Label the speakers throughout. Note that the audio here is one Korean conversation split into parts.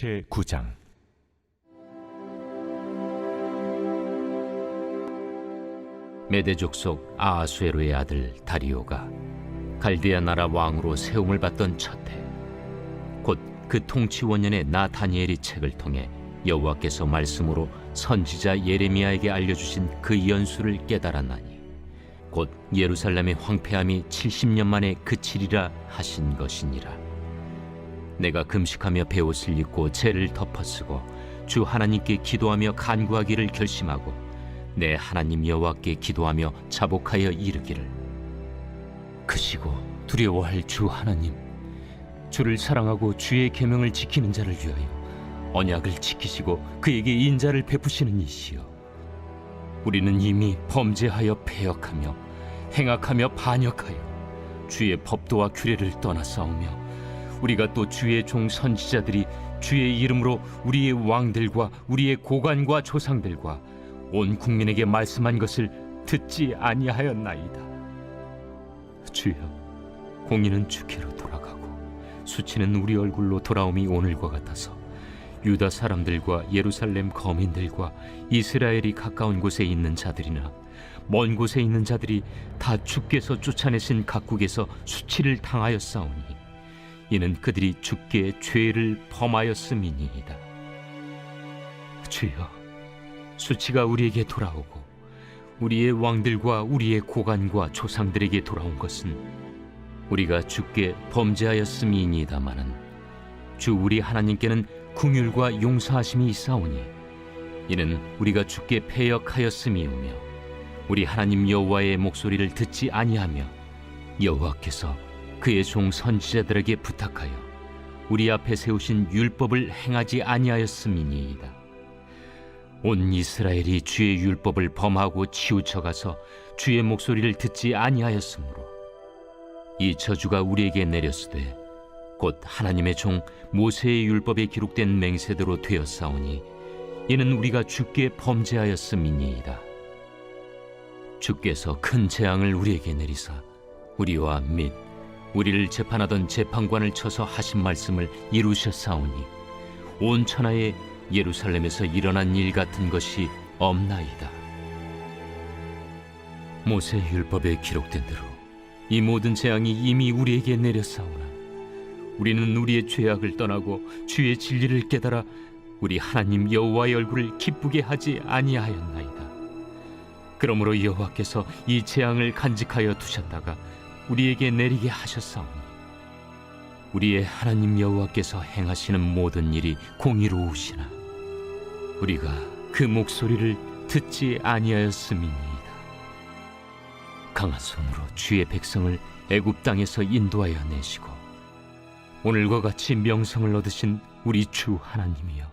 Speaker 1: 제 9장.
Speaker 2: 메대 족 속 아하수에로의 아들 다리오가 갈디아 나라 왕으로 세움을 받던 첫해 곧 그 통치 원년의 나 다니엘이 책을 통해 여호와께서 말씀으로 선지자 예레미야에게 알려주신 그 연수를 깨달았나니 곧 예루살렘의 황폐함이 70년 만에 그치리라 하신 것이니라 내가 금식하며 베옷을 입고 죄를 덮어쓰고 주 하나님께 기도하며 간구하기를 결심하고 내 하나님 여호와께 기도하며 자복하여 이르기를. 크시고 두려워할 주 하나님 주를 사랑하고 주의 계명을 지키는 자를 위하여 언약을 지키시고 그에게 인자를 베푸시는 이시여. 우리는 이미 범죄하여 패역하며 행악하며 반역하여 주의 법도와 규례를 떠나 싸우며 우리가 또 주의 종 선지자들이 주의 이름으로 우리의 왕들과 우리의 고관과 조상들과 온 국민에게 말씀한 것을 듣지 아니하였나이다. 주여, 공의는 주께로 돌아가고 수치는 우리 얼굴로 돌아옴이 오늘과 같아서 유다 사람들과 예루살렘 거민들과 이스라엘이 가까운 곳에 있는 자들이나 먼 곳에 있는 자들이 다 주께서 쫓아내신 각국에서 수치를 당하였사오니 이는 그들이 주께 죄를 범하였음이니이다. 주여, 수치가 우리에게 돌아오고 우리의 왕들과 우리의 고관과 조상들에게 돌아온 것은 우리가 주께 범죄하였음이니이다마는 주 우리 하나님께는 궁율과 용서하심이 있사오니 이는 우리가 주께 패역하였음이오며 우리 하나님 여호와의 목소리를 듣지 아니하며 여호와께서 그의 종 선지자들에게 부탁하여 우리 앞에 세우신 율법을 행하지 아니하였음이니이다. 온 이스라엘이 주의 율법을 범하고 치우쳐 가서 주의 목소리를 듣지 아니하였으므로 이 저주가 우리에게 내렸으되 곧 하나님의 종 모세의 율법에 기록된 맹세대로 되었사오니 이는 우리가 주께 범죄하였음이니이다. 주께서 큰 재앙을 우리에게 내리사 우리와 및 우리를 재판하던 재판관을 쳐서 하신 말씀을 이루셨사오니 온 천하에 예루살렘에서 일어난 일 같은 것이 없나이다. 모세 율법에 기록된 대로 이 모든 재앙이 이미 우리에게 내렸사오나 우리는 우리의 죄악을 떠나고 주의 진리를 깨달아 우리 하나님 여호와의 얼굴을 기쁘게 하지 아니하였나이다. 그러므로 여호와께서 이 재앙을 간직하여 두셨다가 우리에게 내리게 하셨사오니 우리의 하나님 여호와께서 행하시는 모든 일이 공의로우시나 우리가 그 목소리를 듣지 아니하였음이니이다. 강한 손으로 주의 백성을 애굽 땅에서 인도하여 내시고 오늘과 같이 명성을 얻으신 우리 주 하나님이여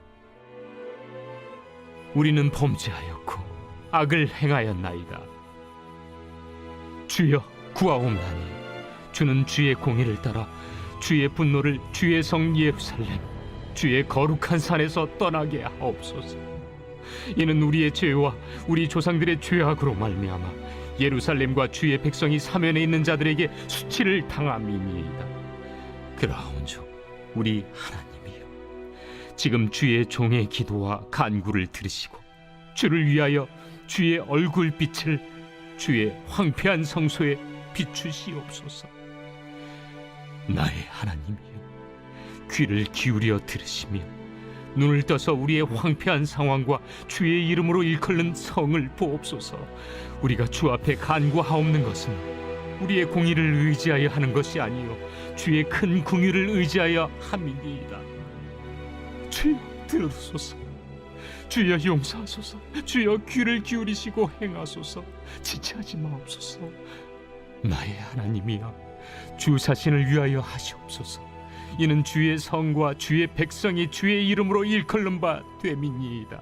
Speaker 2: 우리는 범죄하였고 악을 행하였나이다. 주여 구하옵나니 주는 주의 공의를 따라 주의 분노를 주의 성 예루살렘 주의 거룩한 산에서 떠나게 하옵소서. 이는 우리의 죄와 우리 조상들의 죄악으로 말미암아 예루살렘과 주의 백성이 사면에 있는 자들에게 수치를 당함이니이다. 그라온즉 우리 하나님이여 지금 주의 종의 기도와 간구를 들으시고 주를 위하여 주의 얼굴빛을 주의 황폐한 성소에 비추시옵소서. 나의 하나님이여 귀를 기울여 들으시며 눈을 떠서 우리의 황폐한 상황과 주의 이름으로 일컬는 성을 보옵소서. 우리가 주 앞에 간구하옵는 것은 우리의 공의를 의지하여 하는 것이 아니요 주의 큰 궁유를 의지하여 함이니이다. 주여 들으소서. 주여 용서하소서. 주여 귀를 기울이시고 행하소서. 지체하지 마옵소서. 나의 하나님이여 주 자신을 위하여 하시옵소서. 이는 주의 성과 주의 백성이 주의 이름으로 일컬는 바 됨이니이다.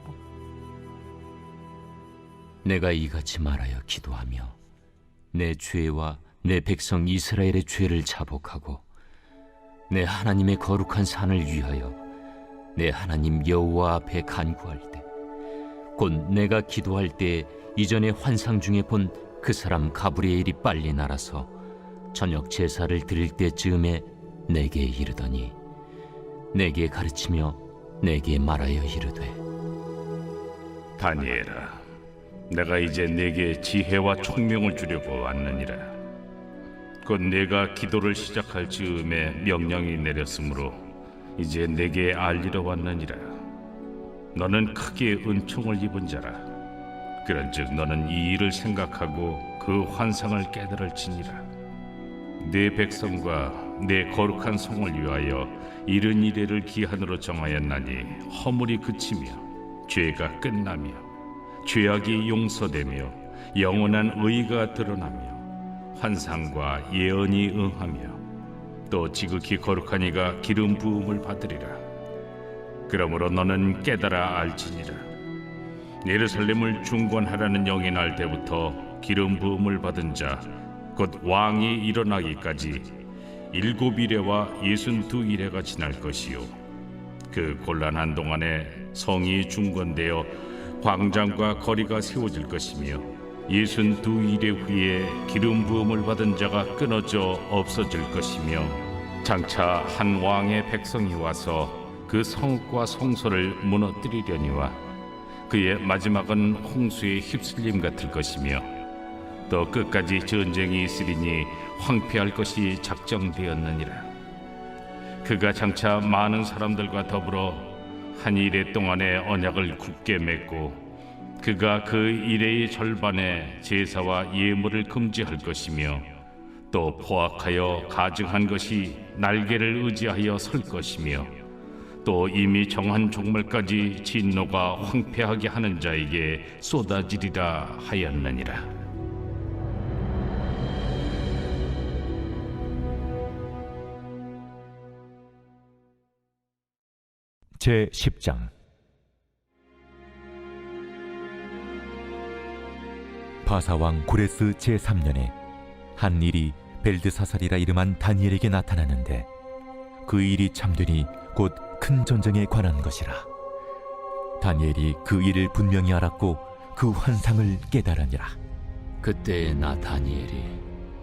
Speaker 2: 내가 이같이 말하여 기도하며 내 죄와 내 백성 이스라엘의 죄를 자복하고 내 하나님의 거룩한 산을 위하여 내 하나님 여호와 앞에 간구할 때 곧 내가 기도할 때 이전에 환상 중에 본 그 사람 가브리엘이 빨리 날아서 저녁 제사를 드릴 때쯤에 내게 이르더니 내게 가르치며 내게 말하여 이르되
Speaker 1: 다니엘아, 내가 이제 내게 지혜와 총명을 주려고 왔느니라. 곧 내가 기도를 시작할 즈음에 명령이 내렸으므로 이제 내게 알리러 왔느니라. 너는 크게 은총을 입은 자라. 그런즉 너는 이 일을 생각하고 그 환상을 깨달을지니라. 내 백성과 내 거룩한 성을 위하여 이른 이래를 기한으로 정하였나니 허물이 그치며 죄가 끝나며 죄악이 용서되며 영원한 의가 드러나며 환상과 예언이 응하며 또 지극히 거룩한 이가 기름 부음을 받으리라 그러므로 너는 깨달아 알지니라 예루살렘을 중건하라는 영이 날 때부터 기름 부음을 받은 자 곧 왕이 일어나기까지 일곱 이래와 예순 두 이래가 지날 것이요. 그 곤란한 동안에 성이 중건되어 광장과 거리가 세워질 것이며 예순 두 이래 후에 기름 부음을 받은 자가 끊어져 없어질 것이며 장차 한 왕의 백성이 와서 그 성과 성소를 무너뜨리려니와 그의 마지막은 홍수의 휩쓸림 같을 것이며 또 끝까지 전쟁이 있으리니 황폐할 것이 작정되었느니라. 그가 장차 많은 사람들과 더불어 한 일해 동안의 언약을 굳게 맺고 그가 그 일해의 절반에 제사와 예물을 금지할 것이며 또 포악하여 가증한 것이 날개를 의지하여 설 것이며 또 이미 정한 종말까지 진노가 황폐하게 하는 자에게 쏟아지리라 하였느니라.
Speaker 3: 제 10장 바사왕 고레스 제 3년에 한 일이 벨드사살이라 이름한 다니엘에게 나타나는데 그 일이 참되니 곧 큰 전쟁에 관한 것이라. 다니엘이 그 일을 분명히 알았고 그 환상을 깨달으니라.
Speaker 2: 그때 나 다니엘이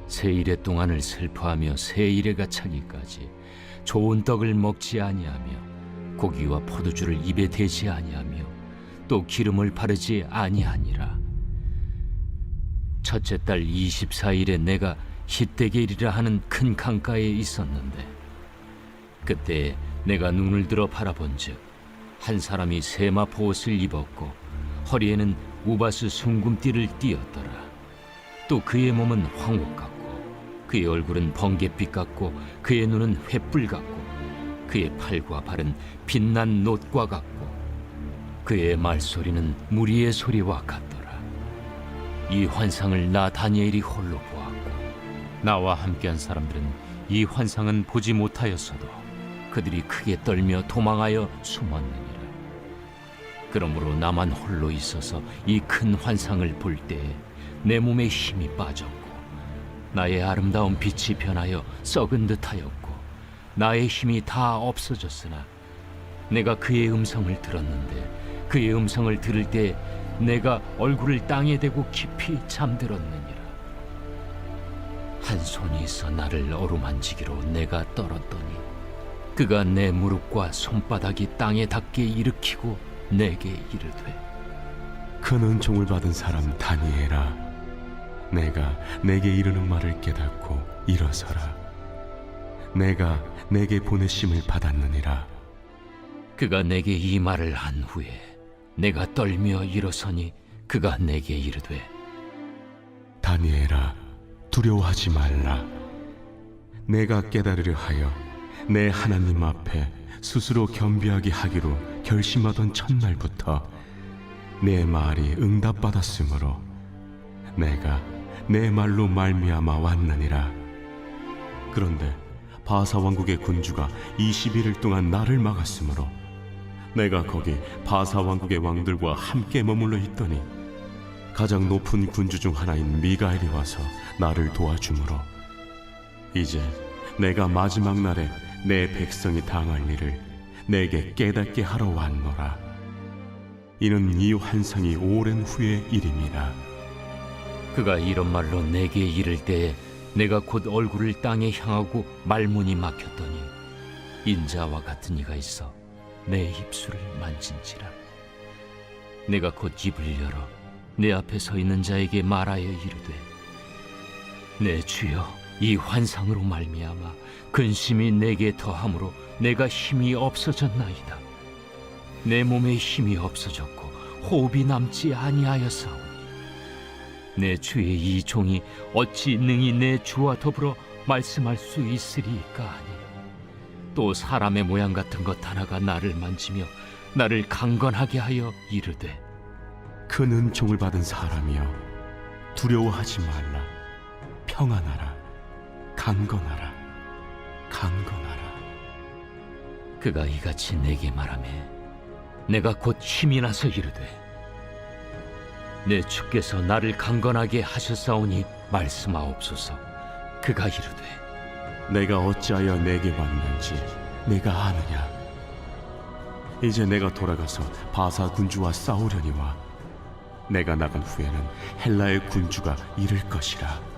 Speaker 2: 세 일의 동안을 슬퍼하며 세 일에가 차기까지 좋은 떡을 먹지 아니하며 고기와 포도주를 입에 대지 아니하며 또 기름을 바르지 아니하니라. 첫째 달 24일에 내가 히데겔이라 하는 큰 강가에 있었는데 그때 내가 눈을 들어 바라본즉 한 사람이 세마포 옷을 입었고 허리에는 우바스 숭금띠를 띠었더라. 또 그의 몸은 황옥 같고 그의 얼굴은 번갯빛 같고 그의 눈은 횃불 같고 그의 팔과 발은 빛난 놋과 같고 그의 말소리는 무리의 소리와 같더라. 이 환상을 나 다니엘이 홀로 보았고 나와 함께한 사람들은 이 환상은 보지 못하였어도 그들이 크게 떨며 도망하여 숨었느니라. 그러므로 나만 홀로 있어서 이 큰 환상을 볼 때에 내 몸에 힘이 빠졌고 나의 아름다운 빛이 변하여 썩은 듯하였고 나의 힘이 다 없어졌으나 내가 그의 음성을 들었는데 그의 음성을 들을 때 내가 얼굴을 땅에 대고 깊이 잠들었느니라. 한 손이 있어 나를 어루만지기로 내가 떨었더니 그가 내 무릎과 손바닥이 땅에 닿게 일으키고 내게 이르되
Speaker 4: 큰 은총을 받은 사람 다니엘아 내가 내게 이르는 말을 깨닫고 일어서라. 내가 내게 보내심을 받았느니라.
Speaker 2: 그가 내게 이 말을 한 후에 내가 떨며 일어서니 그가 내게 이르되
Speaker 4: 다니엘아 두려워하지 말라. 내가 깨달으려 하여 내 하나님 앞에 스스로 겸비하게 하기로 결심하던 첫날부터 내 말이 응답받았으므로 내가 내 말로 말미암아 왔느니라. 그런데 바사 왕국의 군주가 21일 동안 나를 막았으므로 내가 거기 바사 왕국의 왕들과 함께 머물러 있더니 가장 높은 군주 중 하나인 미가엘이 와서 나를 도와주므로 이제 내가 마지막 날에 내 백성이 당할 일을 내게 깨닫게 하러 왔노라. 이는 이 환상이 오랜 후의 일임이라.
Speaker 2: 그가 이런 말로 내게 이를 때에 내가 곧 얼굴을 땅에 향하고 말문이 막혔더니 인자와 같은 이가 있어 내 입술을 만진지라. 내가 곧 입을 열어 내 앞에 서 있는 자에게 말하여 이르되 내 주여 이 환상으로 말미암아 근심이 내게 더함으로 내가 힘이 없어졌나이다. 내 몸에 힘이 없어졌고 호흡이 남지 아니하였사오니 내 주의 이 종이 어찌 능히 내 주와 더불어 말씀할 수 있으리까 하니? 또 사람의 모양 같은 것 하나가 나를 만지며 나를 강건하게 하여 이르되
Speaker 4: 그 은총을 받은 사람이여 두려워하지 말라. 평안하라 강건하라. 강건하라.
Speaker 2: 그가 이같이 내게 말하매 내가 곧 힘이 나서 이르되 내 주께서 나를 강건하게 하셨사오니 말씀하옵소서. 그가 이르되
Speaker 4: 내가 어찌하여 내게 왔는지 내가 아느냐? 이제 내가 돌아가서 바사 군주와 싸우려니와 내가 나간 후에는 헬라의 군주가 이를 것이라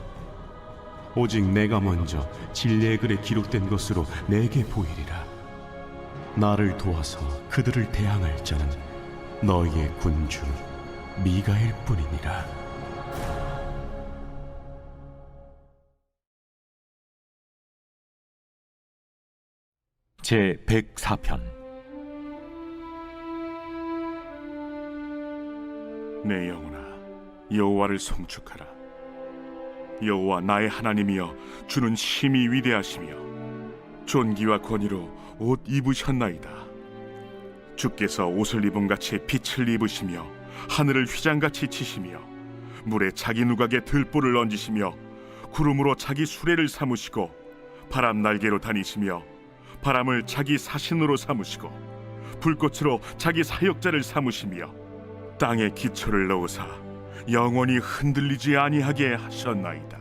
Speaker 4: 오직 내가 먼저 진리의 글에 기록된 것으로 내게 보이리라. 나를 도와서 그들을 대항할 자는 너희의 군주 미가일 뿐이니라.
Speaker 3: 제 104편.
Speaker 5: 내 영혼아 여호와를 송축하라 여호와 나의 하나님이여 주는 심히 위대하시며 존귀와 권위로 옷 입으셨나이다. 주께서 옷을 입은 같이 빛을 입으시며 하늘을 휘장같이 치시며 물에 자기 누각에 들보를 얹으시며 구름으로 자기 수레를 삼으시고 바람 날개로 다니시며 바람을 자기 사신으로 삼으시고 불꽃으로 자기 사역자를 삼으시며 땅에 기초를 넣으사 영원히 흔들리지 아니하게 하셨나이다.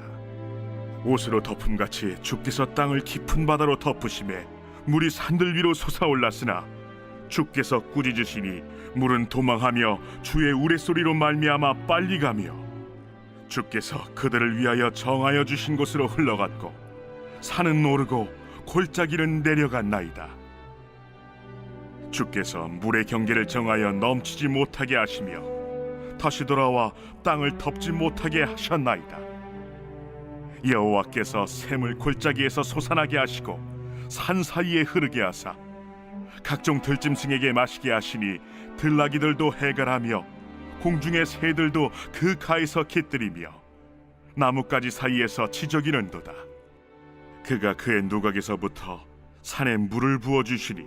Speaker 5: 옷으로 덮음 같이 주께서 땅을 깊은 바다로 덮으심에 물이 산들 위로 솟아올랐으나 주께서 꾸짖으시니 물은 도망하며 주의 우레소리로 말미암아 빨리 가며 주께서 그들을 위하여 정하여 주신 곳으로 흘러갔고 산은 오르고 골짜기는 내려갔나이다. 주께서 물의 경계를 정하여 넘치지 못하게 하시며 다시 돌아와 땅을 덮지 못하게 하셨나이다. 여호와께서 샘을 골짜기에서 솟아나게 하시고 산 사이에 흐르게 하사 각종 들짐승에게 마시게 하시니 들나귀들도 해갈하며 공중의 새들도 그 가에서 깃들이며 나뭇가지 사이에서 치저기는도다. 그가 그의 누각에서부터 산에 물을 부어 주시니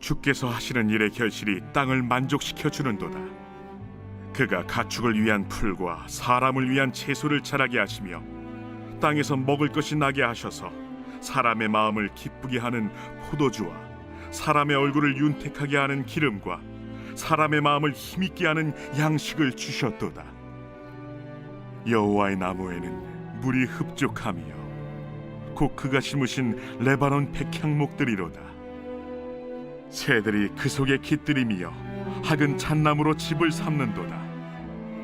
Speaker 5: 주께서 하시는 일의 결실이 땅을 만족시켜 주는도다. 그가 가축을 위한 풀과 사람을 위한 채소를 자라게 하시며 땅에서 먹을 것이 나게 하셔서 사람의 마음을 기쁘게 하는 포도주와 사람의 얼굴을 윤택하게 하는 기름과 사람의 마음을 힘있게 하는 양식을 주셨도다. 여호와의 나무에는 물이 흡족하며 곧 그가 심으신 레바논 백향목들이로다. 새들이 그 속에 깃들이며 학은 잣나무로 집을 삼는도다.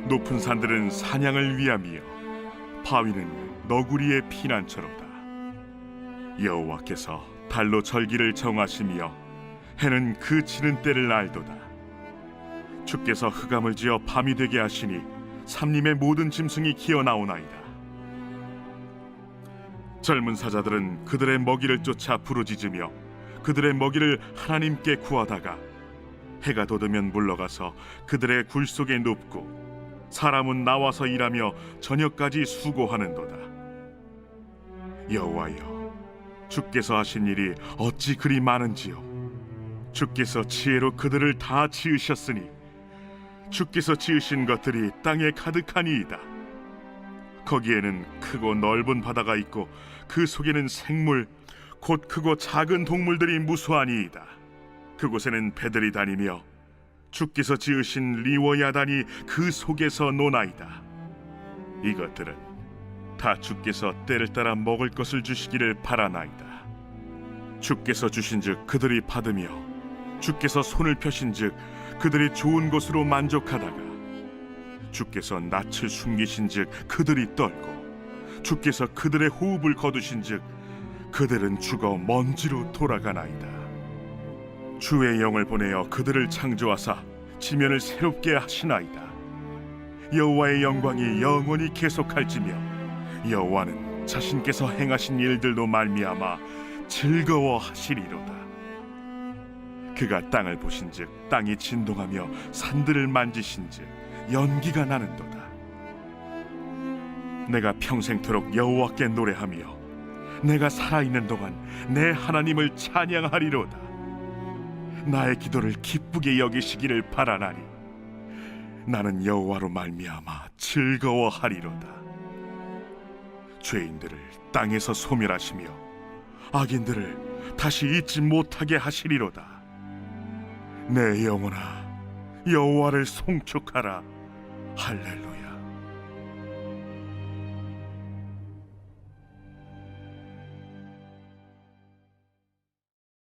Speaker 5: 높은 산들은 사냥을 위함이요 바위는 너구리의 피난처로다. 여호와께서 달로 절기를 정하시며 해는 그 치는 때를 알도다. 주께서 흑암을 지어 밤이 되게 하시니 삼림의 모든 짐승이 기어 나오나이다. 젊은 사자들은 그들의 먹이를 쫓아 부르짖으며 그들의 먹이를 하나님께 구하다가 해가 돋으면 물러가서 그들의 굴 속에 눕고 사람은 나와서 일하며 저녁까지 수고하는도다. 여호와여, 주께서 하신 일이 어찌 그리 많은지요. 주께서 지혜로 그들을 다 지으셨으니 주께서 지으신 것들이 땅에 가득하니이다. 거기에는 크고 넓은 바다가 있고 그 속에는 생물 곧 크고 작은 동물들이 무수하니이다. 그곳에는 배들이 다니며 주께서 지으신 리워야단이 그 속에서 노나이다. 이것들은 다 주께서 때를 따라 먹을 것을 주시기를 바라나이다. 주께서 주신즉 그들이 받으며 주께서 손을 펴신즉 그들이 좋은 것으로 만족하다가 주께서 낯을 숨기신즉 그들이 떨고 주께서 그들의 호흡을 거두신즉 그들은 죽어 먼지로 돌아가나이다. 주의 영을 보내어 그들을 창조하사 지면을 새롭게 하시나이다. 여호와의 영광이 영원히 계속할지며 여호와는 자신께서 행하신 일들로 말미암아 즐거워하시리로다. 그가 땅을 보신즉 땅이 진동하며 산들을 만지신즉 연기가 나는도다. 내가 평생토록 여호와께 노래하며 내가 살아 있는 동안 내 하나님을 찬양하리로다. 나의 기도를 기쁘게 여기시기를 바라나니 나는 여호와로 말미암아 즐거워하리로다. 죄인들을 땅에서 소멸하시며 악인들을 다시 잊지 못하게 하시리로다. 내 영혼아 여호와를 송축하라 할렐루야.